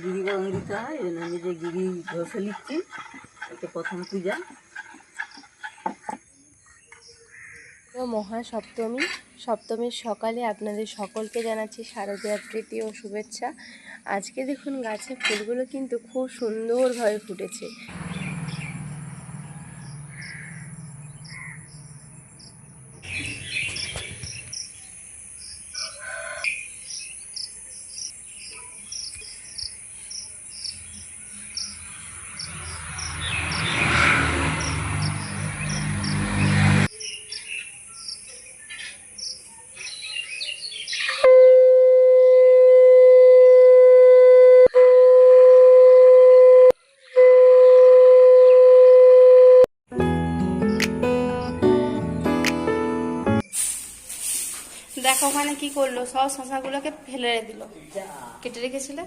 আজকে গিরিবরণ দিতে হয় জন্য যে গিরি ঘষে নিচ্ছি এটা প্রথম পূজা। মহা সপ্তমী সপ্তমীর সকালে আপনাদের সকলকে জানাচ্ছি শারদীয়া প্রীতি ও শুভেচ্ছা। আজকে দেখুন গাছে ফুলগুলো কিন্তু খুব সুন্দরভাবে ফুটেছে। কি করল? সব শশাগুলোকে ফেলে দিল। কেটে রেখেছিলে?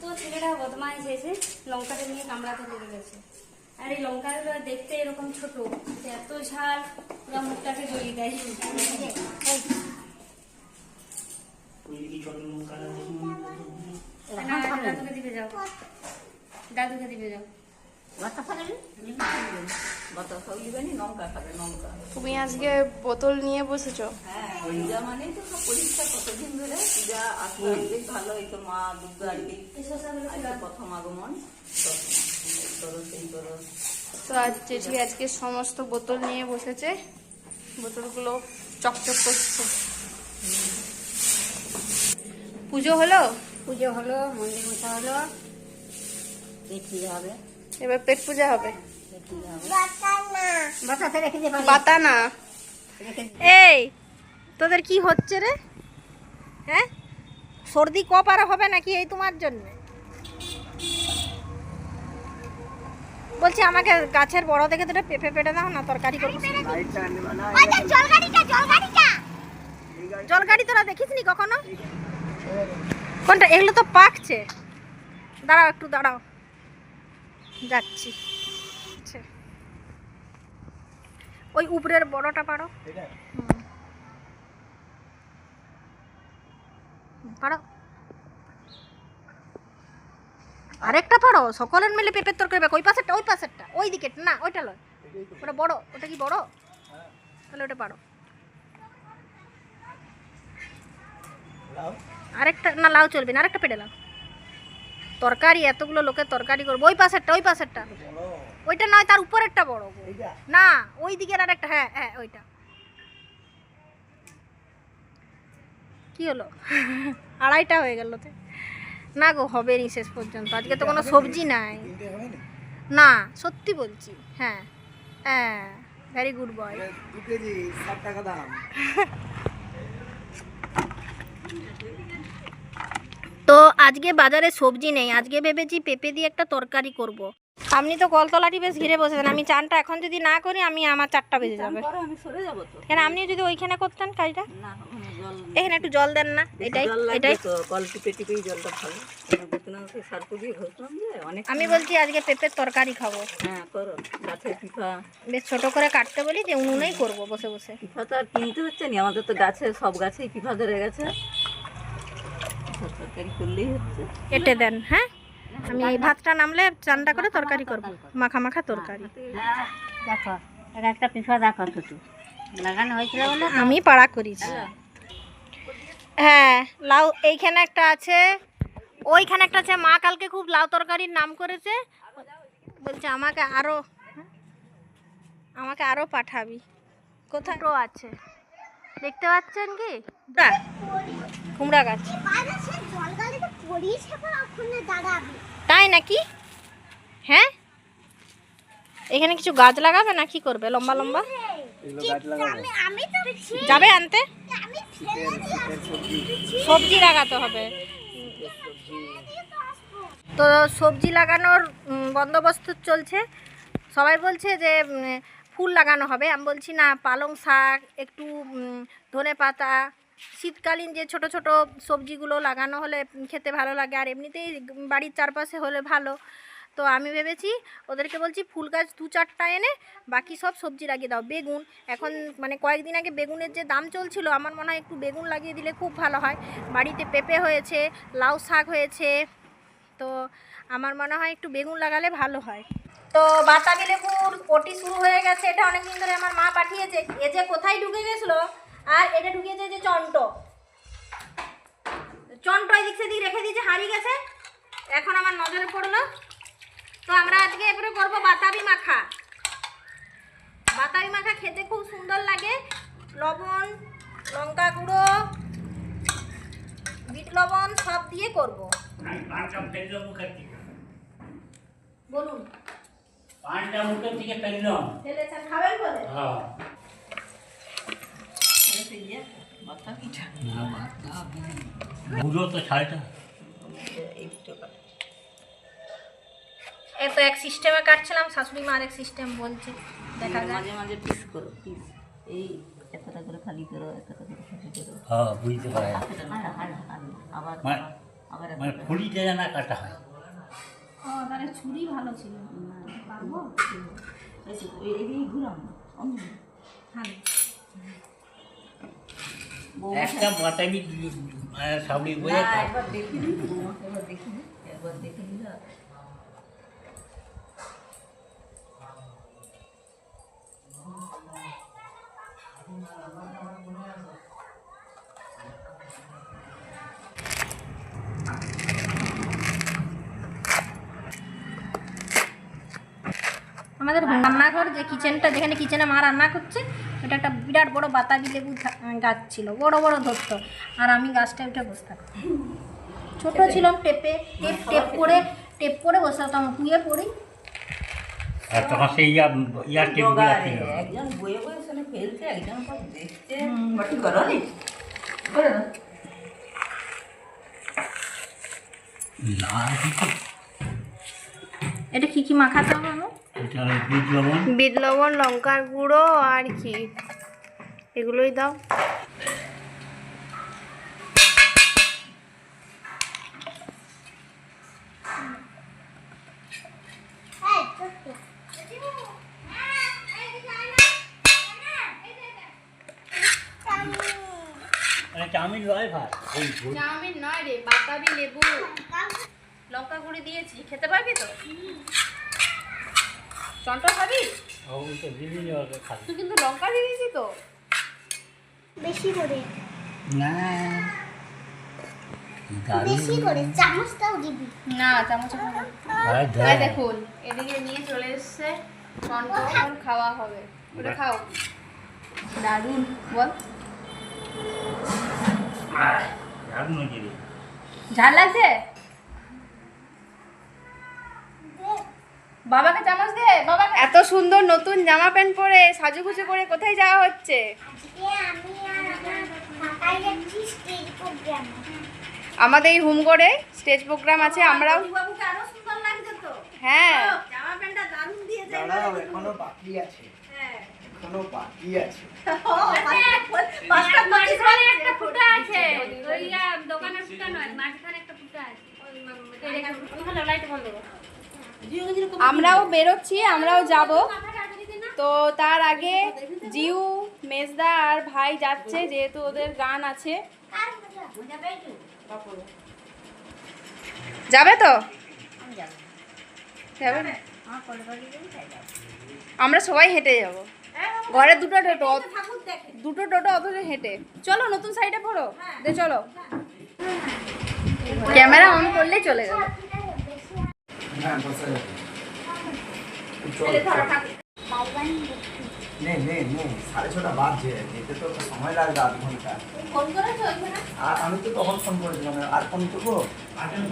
তো ছেলেটা বদমাইশ এসে লঙ্কাটা নিয়ে কামড়াতে লেগে গেছে। আর এই লঙ্কাগুলো দেখতে এরকম ছোট এত ঝাল পুরো মুখটাকে জড়িয়ে দেয়। দাদুকে দিবে যাও। দাদুকে দিবে যাও। তুমি আজকে বোতল নিয়ে বসেছো? হ্যাঁ পূজা মানেই তো সব পরীক্ষা কতদিন ধরে? পূজা আসলে ভালো মা দুর্গা আর কি আজকে প্রথম আগমন। তো আজ জেঠি আজকে সমস্ত বোতল নিয়ে বসেছে। বোতলগুলো চকচক করছে। পুজো হলো? পুজো হলো মন্দির মোছা হলো। দেখি হবে এবার পেট পূজা হবে। বাতা না এই তোদের কি হচ্ছে রে? হ্যাঁ? সর্দি কপ আর হবে নাকি এই তোমার জন্য? বলছি আমাকে গাছের বড় দেখে দুটো পেঁপে পেটে দাও না তরকারি করব। জলগাড়ি তোরা দেখিস নি কখনো? কোনটা? এগুলো তো পাকছে। দাঁড়াও একটু দাঁড়াও। যাচ্ছি। ওই উপরের বড়টা পারো। পারো। আরেকটা পারো। সকলের মিলে পেঁপের তরকারি পাক ওই পাশেরটা ওই পাশেরটা। ওই দিকে না ওইটা লয়। ওটা বড়। ওটা কি বড়? তাহলে ওটা পারো। আরেকটা না লাউ চলবে না। আরেকটা পেটে লাও। তরকারি এতগুলো লোকের তরকারি করব। ওই পাশেরটা ওই পাশেরটা। ওইটা নয় তার উপরেরটা বড়। না ওই দিকের আর একটা হ্যাঁ হ্যাঁ ওইটা। কি হলো? আড়াইটা হয়ে গেল তো। না গো হবে নি শেষ পর্যন্ত। আজকে তো কোনো সবজি নাই। না সত্যি বলছি হ্যাঁ হ্যাঁ ভেরি গুড বয় টাকা দাম। আজকে বাজারে সবজি নেই। আজকে ভেবেছি পেঁপে দিয়ে একটা তরকারি করব। আপনি তো কলতলাটি বেশ ঘিরে বসেছেন। আমি চানটা এখন যদি না করি আমি আমার চারটা বেজে যাবে। কেন আপনি যদি ওইখানে করতেন কাজটা? এখানে একটু জল দেন না এটাই এটাই। আমি বলছি আজকে পেঁপের তরকারি খাব। হ্যাঁ বেশ ছোট করে কাটতে বলি যে উনুনেই করব বসে বসে। পিঠা তো আর কিনতে হচ্ছে না। আমাদের তো গাছে সব গাছেই পিঠা ধরে গেছে। তরকারি করলেই হচ্ছে। কেটে দেন হ্যাঁ? আমি এই ভাতটা নামলে চানটা করে তরকারি করব। মাখা মাখা তরকারি। দেখো একটা পিঠা দেখো দুটো। লাগানো হয়েছিল বলে? আমি পাড়া করিছি। হ্যাঁ লাউ এইখানে একটা আছে। ওইখানে একটা আছে। মা কালকে খুব লাউ তরকারির নাম করেছে। বলছে আমাকে আরও হ্যাঁ? আমাকে আরও পাঠাবি। কোথায়? আছে। দেখতে পাচ্ছেন কি? কুমড়া গাছ। তাই নাকি? হ্যাঁ? এখানে কিছু গাছ লাগাবে না কি করবে? লম্বা লম্বা? গাছ যাবে আনতে? সবজি। লাগাতে হবে। তো সবজি লাগানোর বন্দোবস্ত চলছে। সবাই বলছে যে ফুল লাগানো হবে। আমি বলছি না পালং শাক একটু ধনে পাতা শীতকালীন যে ছোট ছোট সবজিগুলো লাগানো হলে খেতে ভালো লাগে, আর এমনিতেই বাড়ির চারপাশে হলে ভালো। তো আমি ভেবেছি ওদেরকে বলছি ফুল গাছ দু চারটা এনে বাকি সব সবজি লাগিয়ে দাও। বেগুন, এখন মানে কয়েকদিন আগে বেগুনের যে দাম চলছিল, আমার মনে হয় একটু বেগুন লাগিয়ে দিলে খুব ভালো হয়। বাড়িতে পেঁপে হয়েছে, লাউ শাক হয়েছে, তো আমার মনে হয় একটু বেগুন লাগালে ভালো হয়। তো বাতাবি লেবুর পটি শুরু হয়ে গেছে, এটা অনেকদিন ধরে আমার মা পাঠিয়েছে। এ যে কোথায় ঢুকে গেছিল আর এটা ঢুকিয়েছে যে চন্ট। চন্ট এদিক সেদিক রেখে দিয়েছে হারিয়ে গেছে। এখন আমার নজরে পড়ল। তো আমরা আজকে এবারে করব বাতাবি মাখা। বাতাবি মাখা খেতে খুব সুন্দর লাগে। লবণ লঙ্কা গুঁড়ো বিট লবণ সব দিয়ে করব। বলুন। মুখের থেকে ফেললাম খাবেন বলে? হ্যাঁ। তো। এ তো এক সিস্টেমে কাটছিলাম শাশুড়ি মা আরেক সিস্টেম বলছে। দেখা মাঝে মাঝে পিস করো পিস এই এতটা করে খালি করো এতটা করে খালি করো। হ্যাঁ বুঝতে পারে হাড় আবার মানে- আবার মানে কাটা হয়। ও তাহলে ছুরি ভালো ছিল। পারব? এই ঘুরাম হ্যাঁ। একটা বাতাবি সাবড়ি বয়ে বোঝা একবার দেখিনি একবার দেখিনি একবার দেখে আমাদের রান্নাঘর যে কিচেনটা যেখানে কিচেনে মা রান্না করছে ওটা একটা বিরাট বড় বাতাবি লেবু গাছ ছিল বড় বড় ধরত। আর আমি গাছটা উঠে বসে থাকতাম। ছোট ছিলাম টেপে টেপ টেপ করে টেপ করে বসে থাকতাম শুয়ে পড়ি। আর তখন সেই ইয়া ইয়া টিপগুলো একজন বয়ে বয়ে শুনে ফেলছে একজন দেখছে। বাটি করে না? এটা কি কি মাখাতে হবে লবণ। বিট লবণ লঙ্কার গুঁড়ো আর কি। এগুলোই দাও। মানে চাউমিন ভাই। চাউমিন নয় রে বাতাবি লেবু। লঙ্কা গুঁড়ি দিয়েছি। খেতে পারবি তো? চন্টা খাবি? তুই কিন্তু লঙ্কা দিয়েছি তো? বেশি করে। না। বেশি করে চামচটাও দিবি। না চামচ দেখুন এদিকে নিয়ে চলে এসছে। খাওয়া হবে। ওটা খাও। দারুণ বল। ঝাল লাগছে? বাবাকে চামচ দে বাবা। এত সুন্দর নতুন জামা প্যান্ট পরে সাজুগুজু করে কোথায় যাওয়া হচ্ছে? আমাদের এই হুমগড়ে স্টেজ প্রোগ্রাম আছে আমরাও বাবুকে আরও সুন্দর লাগছে তো। হ্যাঁ। জামা প্যান্টটা দারুণ দিয়েছে দাঁড়াও এখনও বাকি আছে। এখনও বাকি আছে। পাঁচটা পঁচিশ একটা ফুটা আছে। ওই আহ, দোকানের ফুটা নয় মাঝখানে একটা ফুটা আছে। আমরাও বেরোচ্ছি, আমরাও যাব। তো তার আগে জিউ, মেজদা আর ভাই যাচ্ছে, যেহেতু ওদের গান আছে। যাবে তো? আমরা সবাই হেঁটে যাব। ঘরে দুটো টোটো দুটো টোটো অথচ হেঁটে। চলো, নতুন সাইডে পড়ো। চলো। ক্যামেরা অন করলেই চলে গেল হ্যাঁ বসে যাবে। চল, চল। নে নে নে সাড়ে ছটা বাজছে যেতে তো সময় লাগবে আধ ঘণ্টা। আর আমি তো তখন ফোন করেছিলাম আর ফোন করব?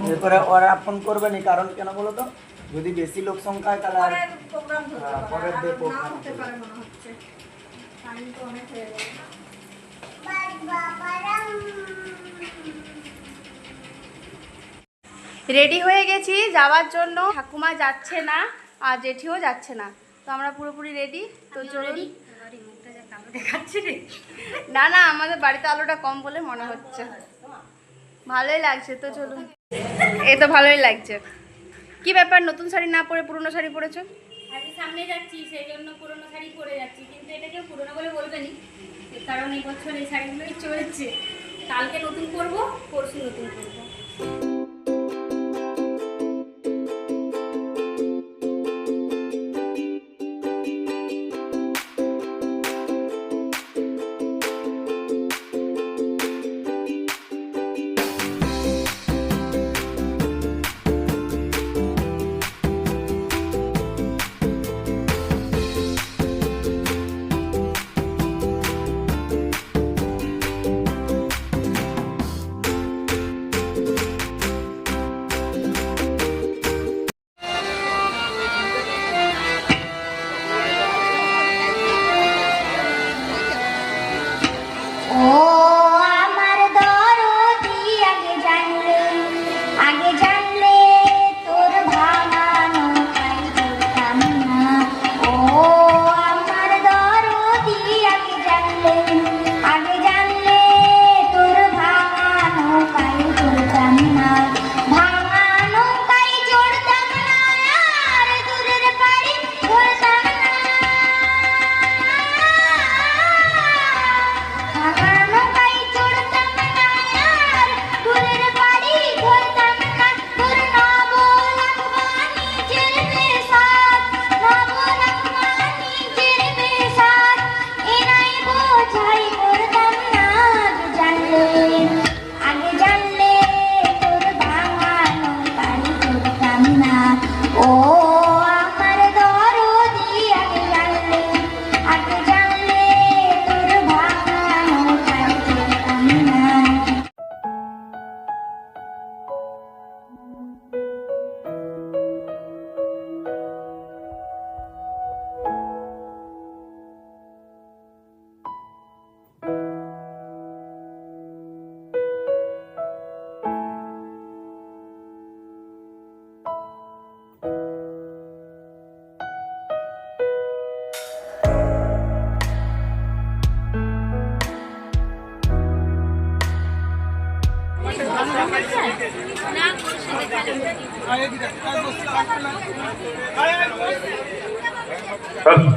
এরপরে ওরা ফোন করবে না কারণ কেন বলো তো? যদি বেশি লোক সংখ্যা হয় তাহলে আর হ্যাঁ, পরের ডে প্রোগ্রাম হতে পারে মনে হচ্ছে। টাইম তো অনেক হয়ে গেল। রেডি হয়ে গেছি যাওয়ার জন্য। ঠাকুমা যাচ্ছে না আর জেঠিও যাচ্ছে না। তো আমরা পুরোপুরি রেডি তো চলুন। না না আমাদের বাড়িতে আলোটা কম বলে মনে হচ্ছে। ভালোই লাগছে তো চলুন। এ তো ভালোই লাগছে। কি ব্যাপার নতুন শাড়ি না পরে পুরনো শাড়ি পরেছো? সেই জন্য পুরনো শাড়ি পরে যাচ্ছি কারণ এই বছর এই শাড়িগুলোই চলছে। কালকে নতুন করব পরশু নতুন করব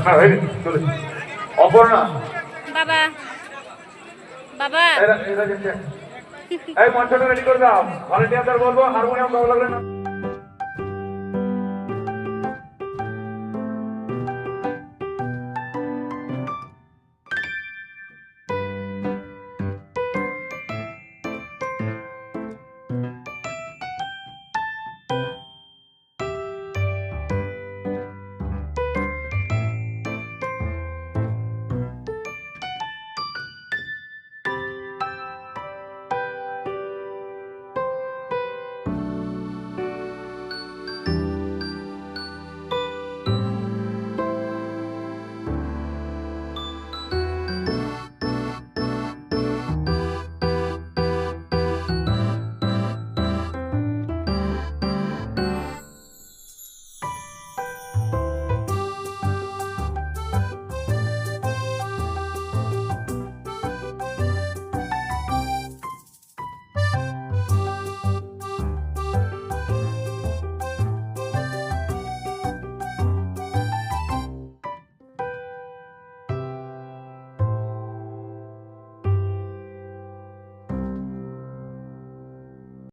হ্যাঁ বাবা। এই মঞ্চটা রেডি করে দাও। লাগলে বলব হারমোনিয়াম